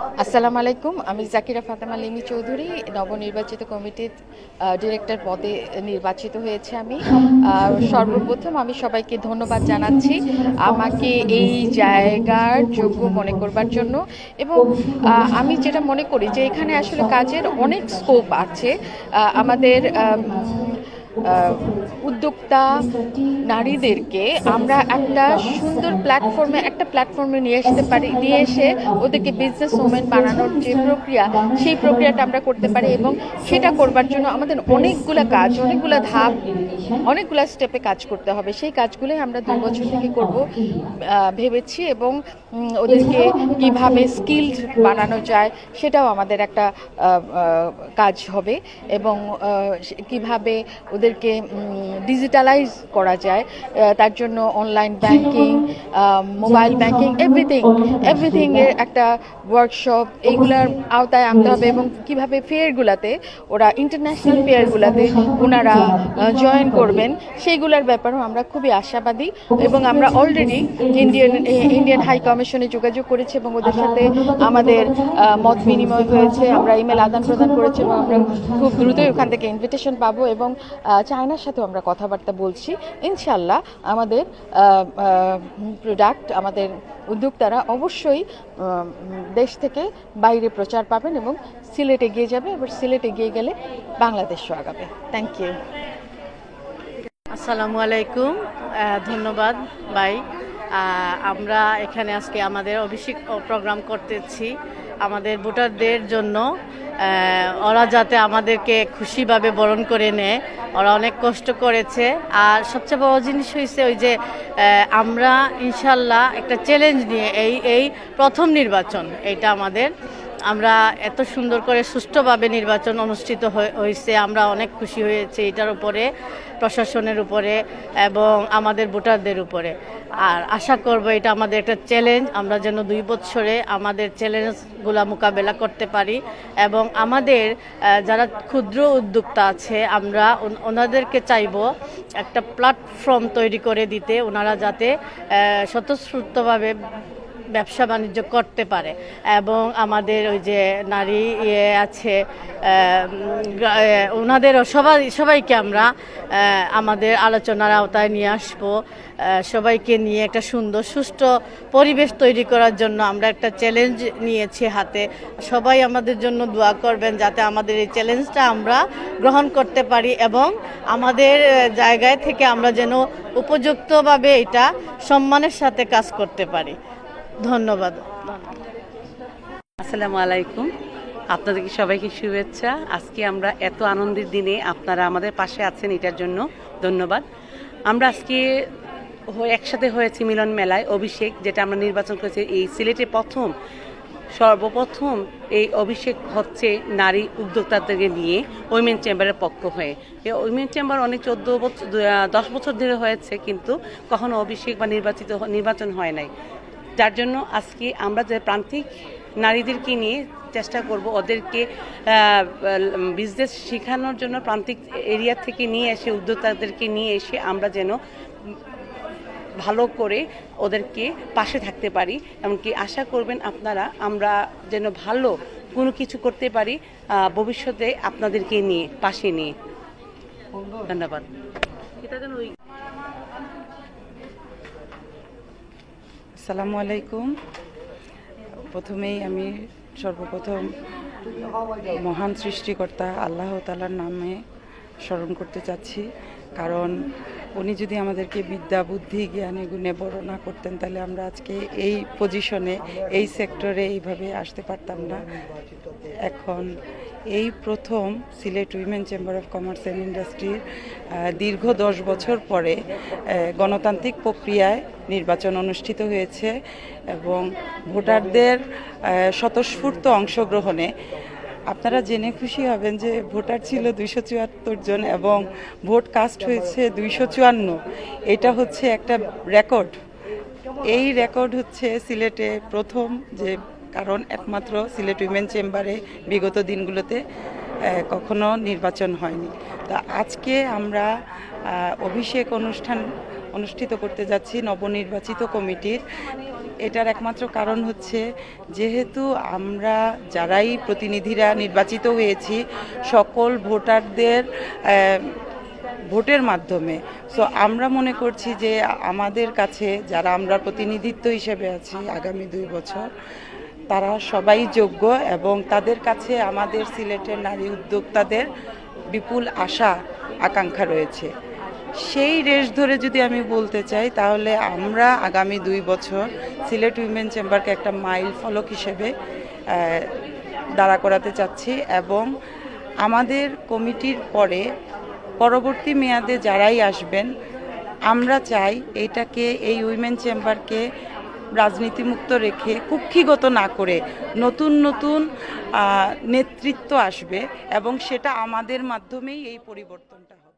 আসসালামু আলাইকুম, আমি জাকিরা ফাতেমা লিমি চৌধুরী, নবনির্বাচিত কমিটির ডিরেক্টর পদে নির্বাচিত হয়েছে আমি। সর্বপ্রথম আমি সবাইকে ধন্যবাদ জানাচ্ছি আমাকে এই জায়গার যোগ্য মনে করবার জন্য এবং আমি যেটা মনে করি যে এখানে আসলে কাজের অনেক স্কোপ আছে। আমাদের উদ্যোক্তা নারীদেরকে আমরা একটা সুন্দর প্ল্যাটফর্মে একটা প্ল্যাটফর্মে নিয়ে আসতে পারি নিয়ে এসে ওদেরকে বিজনেস ওমেন বানানোর যে প্রক্রিয়া সেই প্রক্রিয়াটা আমরা করতে পারি এবং সেটা করবার জন্য আমাদের অনেকগুলো কাজ অনেকগুলো ধাপ অনেকগুলো স্টেপে কাজ করতে হবে। সেই কাজগুলোই আমরা দুই বছর থেকে করব ভেবেছি এবং ওদেরকে কীভাবে স্কিলড বানানো যায় সেটাও আমাদের একটা কাজ হবে এবং আহ, সে- ওদেরকে ডিজিটালাইজ করা যায় তার জন্য online banking mobile banking everything everything এর একটা ওয়ার্কশপ এইগুলার আওতায় আনতে হবে এবং কীভাবে ফেয়ারগুলোতে ওরা ইন্টারন্যাশনাল ফেয়ারগুলোতে ওনারা জয়েন করবেন, সেইগুলার ব্যাপারেও আমরা খুবই আশাবাদী এবং আমরা অলরেডি ইন্ডিয়ান ইন্ডিয়ান হাই কমিশনে যোগাযোগ করেছি এবং ওদের সাথে আমাদের মত বিনিময় হয়েছে, আমরা ইমেল আদান প্রদান করেছি এবং আমরা খুব দ্রুতই ওখান থেকে ইনভিটেশন পাবো এবং চায়নার সাথেও আমরা কথাবার্তা বলছি। ইনশাল্লাহ আমাদের প্রোডাক্ট আমাদের উদ্যোক্তারা অবশ্যই দেশ থেকে বাইরে প্রচার পাবেন এবং সিলেটে গিয়ে যাবে এবার সিলেটে গিয়ে গেলে বাংলাদেশও আগাবে। থ্যাংক ইউ আসসালামু আলাইকুম ধন্যবাদ ভাই। আমরা এখানে আজকে আমাদের অভিষেক প্রোগ্রাম করতেছি আমাদের ভোটারদের জন্য। ওরা যাতে আমাদেরকে খুশিভাবে বরণ করে নেয়। ওরা অনেক কষ্ট করেছে। আর সবচেয়ে বড় জিনিস হয়েছে ওই যে আমরা ইনশাল্লাহ একটা চ্যালেঞ্জ নিয়ে এই এই প্রথম নির্বাচন এটা আমাদের আমরা এত সুন্দর করে সুষ্ঠুভাবে নির্বাচন অনুষ্ঠিত হয়ে- হয়েছে আমরা অনেক খুশি হয়েছি এটার উপরে, প্রশাসনের উপরে এবং আমাদের ভোটারদের উপরে। আর আশা করব এটা আমাদের একটা চ্যালেঞ্জ আমরা যেন দুই বছরে আমাদের চ্যালেঞ্জগুলা মোকাবেলা করতে পারি এবং আমাদের যারা ক্ষুদ্র উদ্যোক্তা আছে, আমরা ওনাদেরকে চাইব একটা প্ল্যাটফর্ম তৈরি করে দিতে, ওনারা যাতে স্বতঃস্ফূর্তভাবে ব্যবসা বাণিজ্য করতে পারে। এবং আমাদের ওই যে নারী ইয়ে আছে ওনাদেরও সবাই, সবাইকে আমরা আমাদের আলোচনার আওতায় নিয়ে আসব। সবাইকে নিয়ে একটা সুন্দর, সুষ্ঠু পরিবেশ তৈরি করার জন্য আমরা একটা চ্যালেঞ্জ নিয়েছি হাতে। সবাই আমাদের জন্য দোয়া করবেন যাতে আমাদের এই চ্যালেঞ্জটা আমরা গ্রহণ করতে পারি এবং আমাদের জায়গায় থেকে আমরা যেন উপযুক্তভাবে এটা সম্মানের সাথে কাজ করতে পারি। ধন্যবাদ। আসসালামু আলাইকুম। আপনাদেরকে সবাইকে শুভেচ্ছা? আজকে আমরা এত আনন্দের দিনে আপনারা আমাদের পাশে আছেন, এটার জন্য ধন্যবাদ। আমরা আজকে একসাথে হয়েছি মিলন মেলায় অভিষেক, যেটা আমরা নির্বাচন করেছি। এই সিলেটে প্রথম, সর্বপ্রথম এই অভিষেক হচ্ছে নারী উদ্যোক্তাদেরকে নিয়ে উইমেন চেম্বারের পক্ষ হয়ে। এই উইমেন চেম্বার অনেক চোদ্দ বছর দশ বছর ধরে হয়েছে, কিন্তু কখনো অভিষেক বা নির্বাচিত, নির্বাচন হয় নাই। যার জন্য আজকে আমরা যে প্রান্তিক নারীদেরকে নিয়ে চেষ্টা করব, ওদেরকে বিজনেস শেখানোর জন্য প্রান্তিক এরিয়া থেকে নিয়ে এসে, উদ্যোক্তাদেরকে নিয়ে এসে আমরা যেন ভালো করে ওদেরকে পাশে থাকতে পারি। এমনকি আশা করবেন আপনারা, আমরা যেন ভালো কোনো কিছু করতে পারি ভবিষ্যতে আপনাদেরকে নিয়ে, পাশে নিয়ে। ধন্যবাদ এটা যেন ওই আসসালামু আলাইকুম। প্রথমেই আমি সর্বপ্রথম মহান সৃষ্টিকর্তা আল্লাহ তালার নামে স্মরণ করতে চাচ্ছি। কারণ উনি যদি আমাদেরকে বিদ্যা, বুদ্ধি, জ্ঞানে গুণে বড় না করতেন, তাহলে আমরা আজকে এই পজিশনে এই সেক্টরে এইভাবে আসতে পারতাম না। এখন এই প্রথম Sylhet women chamber of commerce and ইন্ডাস্ট্রির দীর্ঘ দশ বছর পরে গণতান্ত্রিক প্রক্রিয়ায় নির্বাচন অনুষ্ঠিত হয়েছে এবং ভোটারদের স্বতঃস্ফূর্ত অংশগ্রহণে আপনারা জেনে খুশি হবেন যে ভোটার ছিল দুইশো চুয়াত্তর জন এবং ভোট কাস্ট হয়েছে দুইশো চুয়ান্ন। এটা হচ্ছে একটা রেকর্ড। এই রেকর্ড হচ্ছে সিলেটে প্রথম যে কারণ একমাত্র সিলেট উইমেন চেম্বারে বিগত দিনগুলোতে কখনো নির্বাচন হয়নি। তো আজকে আমরা অভিষেক অনুষ্ঠান অনুষ্ঠিত করতে যাচ্ছি নবনির্বাচিত কমিটির। এটার একমাত্র কারণ হচ্ছে যেহেতু আমরা যারাই প্রতিনিধিরা নির্বাচিত হয়েছি, সকল ভোটারদের ভোটের মাধ্যমে। সো আমরা মনে করছি যে আমাদের কাছে যারা আমরা প্রতিনিধিত্ব হিসেবে আছি আগামী দুই বছর, তারা সবাই যোগ্য এবং তাদের কাছে আমাদের সিলেটের নারী উদ্যোক্তাদের বিপুল আশা, আকাঙ্ক্ষা রয়েছে। সেই রেশ ধরে যদি আমি বলতে চাই, তাহলে আমরা আগামী দুই বছর সিলেট উইমেন চেম্বারকে একটা মাইল ফলক হিসেবে দাঁড়া করাতে চাচ্ছি এবং আমাদের কমিটির পরে পরবর্তী মেয়াদে যারাই আসবেন, আমরা চাই এটাকে, এই উইমেন চেম্বারকে রাজনীতিমুক্ত রেখে কুক্ষিগত না করে নতুন নতুন নেতৃত্ব আসবে এবং সেটা আমাদের মাধ্যমেই এই পরিবর্তনটা হবে।